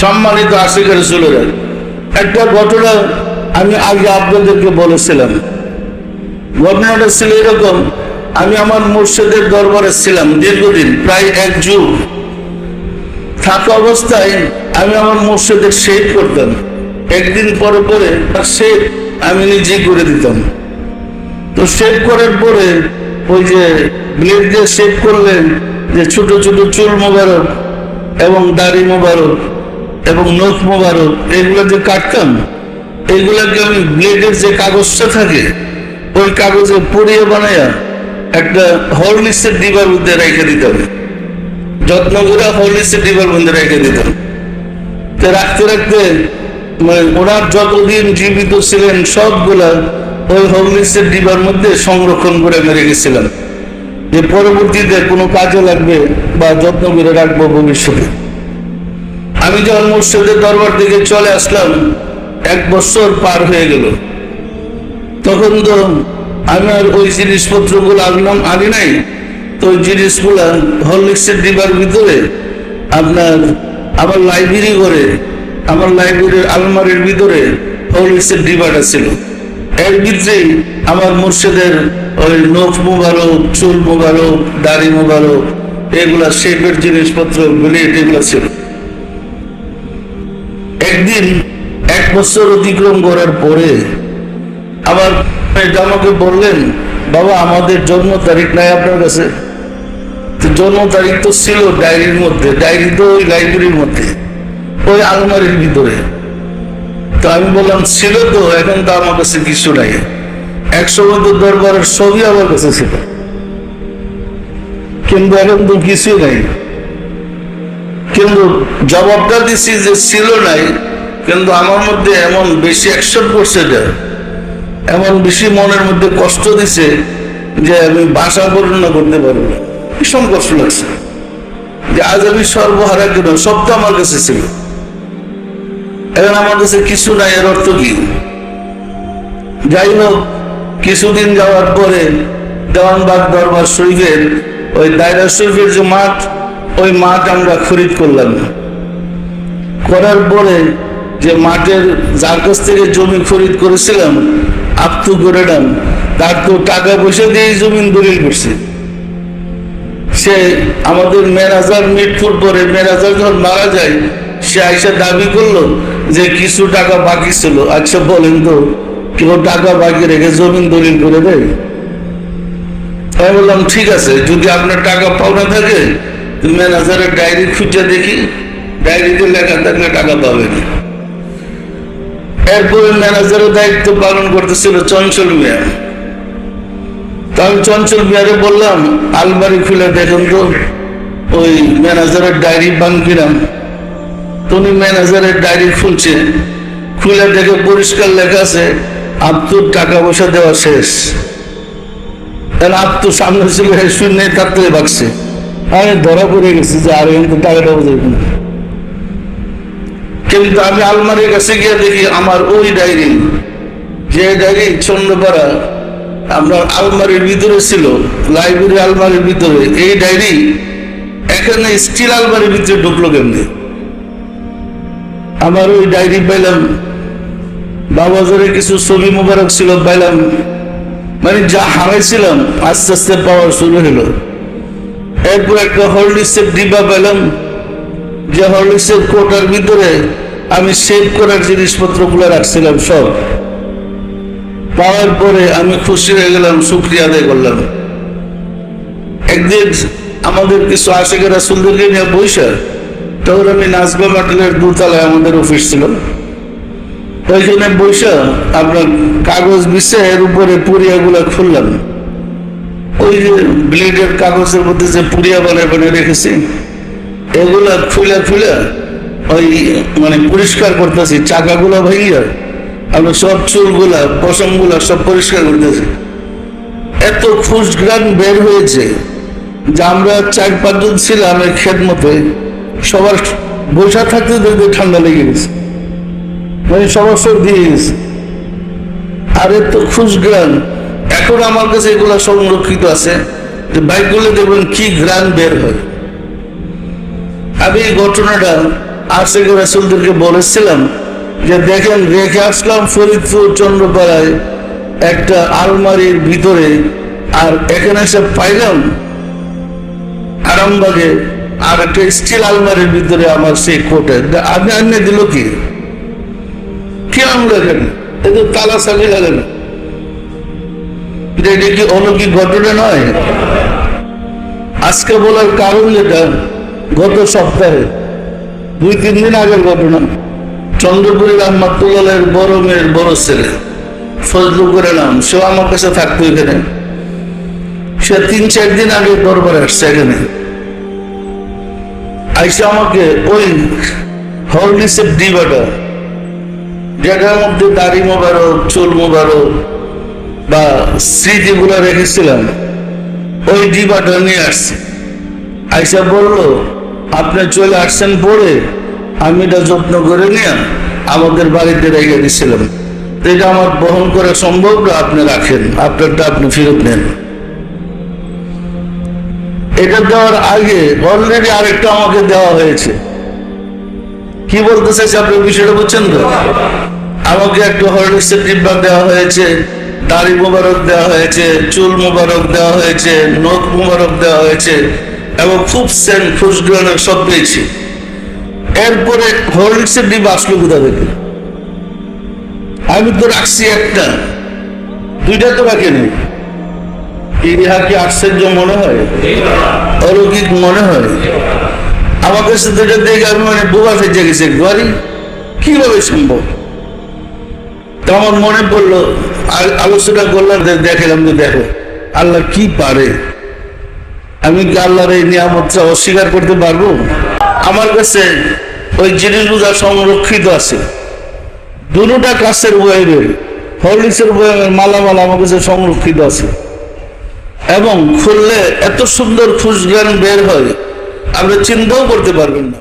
সম্মানিত আশিকের রসুলেরা। একটা ঘটনা আমি আগে আপনাদেরকে বলেছিলাম। ঘটনাটা ছিল এরকম, আমি আমার মুর্শিদের দরবারে ছিলাম দীর্ঘদিন, প্রায় এক যুগ। থাকা অবস্থায় আমি আমার মুর্শিদের শেভ করতাম। একদিন পরে পরে তার শেভ আমি নিজে করে দিতাম। তো শেভ করার পরে ওই যে ব্লেড দিয়ে শেভ করলেন যে ছোট ছোট চুল মোবারক এবং দাড়ি মোবারক এবং নখ মোবারক, এগুলো যে কাটতাম এইগুলাকে আমি ব্লেডের যে কাগজটা থাকে, ওই কাগজে পুড়িয়ে বানাইয়া একটা হরলিক্সের ডিবার মধ্যে রেখে দিতাম। যত্ন করে হরলিক্সের ডিবার মধ্যে রেখে দিতাম। তো রাখতে রাখতে মানে ওনার যতদিন জীবিত ছিলেন, সবগুলা ওই হরলিক্সের ডিবার মধ্যে সংরক্ষণ করে আমি রেখেছিলাম। যে পরবর্তীতে কোনো কাজে লাগবে বা যত্ন করে রাখব ভবিষ্যতে। আমি যখন মুর্শিদের দরবার দিকে চলে আসলাম, এক বছর পার হয়ে গেল। তখন তো আমি আর ওই জিনিসপত্রগুলো আনলাম আনি নাই, তো ওই জিনিসগুলা হরলিক্সের ডিবার ভিতরে আপনার আমার লাইব্রেরি করে আমার লাইব্রেরির আলমারির ভিতরে হরলিক্সের ডিবাটা ছিল। এর ভিতরেই আমার মুর্শিদের ওই নখ মোবারক, চুল মোবারক, দাড়ি মোবারক, এগুলা শেপের জিনিসপত্র, ব্লেড এগুলো ছিল। একদিন এক বছর অতিক্রম করার পরে আবার আমাকে বললেন, বাবা, আমাদের জন্ম তারিখ নাই আপনার কাছে? জন্ম তারিখ তো ছিল ডায়েরির মধ্যে, ডায়েরি তো ওই লাইব্রেরির মধ্যে, ওই আলমারির ভিতরে। তো আমি বললাম, ছিল তো, এখন তো আমার কাছে কিছু নাই। একসময় তো দরবারের ছবি আমার কাছে ছিল। কিন্তু এখন তো কিছুই নাই। কিন্তু জবাবটা দিছি যে ছিল নাই, কিন্তু আমার মধ্যে এমন বেশি অ্যাকশন করছে এমন বেশি মনের মধ্যে কষ্ট দিছে যে আমি বাসা বর্ণনা করতে পারব না। ভীষণ কষ্ট লাগছে? যে আজ আমি সর্বহারা কেন সব তো আমার কাছে ছিল। এখন আমার কাছে কিছু নাই, এর অর্থ কি? যাই হোক কিছুদিন যাওয়ার পরে দেওয়ানবাগ দরবার শরীফের ওই দায়রা শরীফের যে মাঠ ওই মাঠ আমরা খরিদ করলাম। করার পরে যে মাঠের যার কাছ থেকে জমি খরিদ করেছিলাম আপতু করে নাম তার তো টাকা পয়সা দিয়ে জমিন দলিল করছে। সে আমাদের মেরাজার মৃত্যুর পরে মেরাজার যখন মারা যায়, সে আইসা দাবি করল যে কিছু টাকা বাকি ছিল। আচ্ছা বলেন তো, কেউ টাকা বাকি রেখে জমিন দলিল করে দেয়? আমি বললাম, ঠিক আছে, যদি আপনার টাকা পাওনা থাকে ম্যানেজারের ডায়েরি খুঁজে দেখি, ডায়েরিতে লেখা থাকলে টাকা পাবেন এরপরে ম্যানেজারের দায়িত্ব পালন করতেছিল চঞ্চল মিয়া। তো আমি চঞ্চল মিয়ারে বললাম, আলমারি খুলে দেখুন তো, ওই ম্যানেজারের ডায়েরি বান কিরাম তো উনি ম্যানেজারের ডায়েরি খুলছে, খুলে দেখে পরিষ্কার লেখা আছে, আব্দুর টাকা পয়সা দেওয়া শেষ। তাহলে আব্দু সামনে ছিল শূন্য তার থেকে বাগছে আমি ধরা পড়ে গেছি যে আর কিন্তু টাকাটা বোঝাই না। কিন্তু আমি আলমারির কাছে গিয়ে দেখি আমার ওই ডায়েরি, যে ডায়েরি ছন্দপাড়া আপনার আলমারির ভিতরে ছিল, লাইব্রেরি আলমারির ভিতরে, এই ডায়েরি এখানে স্টিল আলমারির ভিতরে ঢুকলো কেমনি? আমার ওই ডায়েরি পাইলাম, বাবাজারে কিছু ছবি মোবারক ছিল পাইলাম মানে যা হারাইছিলাম, আস্তে আস্তে পাওয়া শুরু হলো এরপর একটা হরলিক্সের ডিব্বা পেলাম। যে হরলিক্সের কোটার ভিতরে আমি সেভ করার জিনিসপত্রগুলো রাখছিলাম সব। পাওয়ার পরে আমি খুশি হয়ে গেলাম, শুক্রিয়া আদায় করলাম। একদিন আমাদের কিছু আশেখেরা সুন্দরকে নিয়ে বৈশা তখন আমি নাজবা মাটলের দুতলায় আমাদের অফিস ছিল। ওইখানে বৈশা আপনার কাগজ বিছে এর উপরে পুরিয়াগুলা খুললাম। ওই যে ব্লেডের কাগজের মধ্যে যে পুরিয়া বানায় বানিয়ে রেখেছি, এগুলা খুলে খুলে ওই মানে পরিষ্কার করতেছি, চাকাগুলো ভাইয়া আমরা সব চুলগুলা, পশমগুলা সব পরিষ্কার করতেছি। এত ফুসগ্রান বের হয়েছে যে আমরা চার পাঁচজন ছিলাম এই খেত মতে সবার বসা থাকতে দেখতে ঠান্ডা লেগে গেছে। মানে সবার সর্দি হয়ে গেছে। আর এত খুশগ্রান এখন আমার কাছে এগুলো সংরক্ষিত আছে বাইকগুলো দেখবেন কি গ্রান বের হয়। আমি এই ঘটনাটা আশেখ রাসুলদেরকে বলেছিলাম যে দেখেন, রেখে আসলাম ফরিদপুর চন্দ্রপাড়ায় একটা আলমারির ভিতরে, আর এখানে এসে পাইলাম আরামবাগে আর একটা স্টিল আলমারির ভিতরে আমার সেই কোটে। আপনি আনিয়ে দিল কি? আনলো এখানে? এতে তালা সালি লাগে না এটা কি অলৌকিক ঘটনা নয়? আজকে বলার কারণ যেটা, গত সপ্তাহে, দুই, তিন দিন আগের ঘটনা। চন্দ্রপুরী রহমাতুল্লাহের বড় মেয়ের বড় ছেলে ফজলুকুরের নাম, সেও আমার কাছে থাকতো এখানে। সে তিন, চার দিন আগে দরবারে আসছে এখানে। আইসা আমাকে ওই হরলিসের ডিবাটা, যেটার মধ্যে দাড়ি মোবারক, চুল মোবারক বা স্মৃতিগুলো রেখেছিলাম, ওই ডিবাটা নিয়ে আসছি। আইসা বলল, আপনি চলে আসছেন পরে আমি এটা যত্ন করে নিয়ে আমাদের বাড়িতে রেখে দিছিলাম তো এটা আমার বহন করা সম্ভব না, আপনি রাখেন, আপনারটা আপনি ফেরত নেন। এটা দেওয়ার আগে অলরেডি আরেকটা আমাকে দেওয়া হয়েছে। কি বলতে চাইছে আপনি বিষয়টা বুঝছেন তো? আমাকে একটা হরলিক্সের ডিব্বা দেওয়া হয়েছে। দাড়ি মোবারক দেওয়া হয়েছে, চুল মোবারক দেওয়া হয়েছে, নখ মোবারক দেওয়া হয়েছে এবং খুব সেন্ট খুশগ্রহণের সব পেয়েছি। এরপরে হরলিক্সের ডিব্বা আসলো কোথা থেকে? আমি তো রাখছি একটা। দুইটা তো রাখিনি ইহা কি আশ্চর্য মনে হয়? অলৌকিক মনে হয়? আমার কাছে দুটো দেখে আমি মানে বোবা ফেজে গেছে। ঘরে কীভাবে সম্ভব? তো আমার মনে পড়ল আর আলোচনা করলাম দেখালাম যে দেখো আল্লাহ কি পারে? আমি কি আল্লাহর এই নিয়ামতটা অস্বীকার করতে পারব? আমার কাছে ওই জিনিসগুলো সংরক্ষিত আছে। দুটা কাছের বয়ামের হরলিক্সের বয়ামের মালামাল আমার কাছে সংরক্ষিত আছে। এবং খুললে এত সুন্দর খুশগান বের হয়, আপনি চিন্তাও করতে পারবেন না।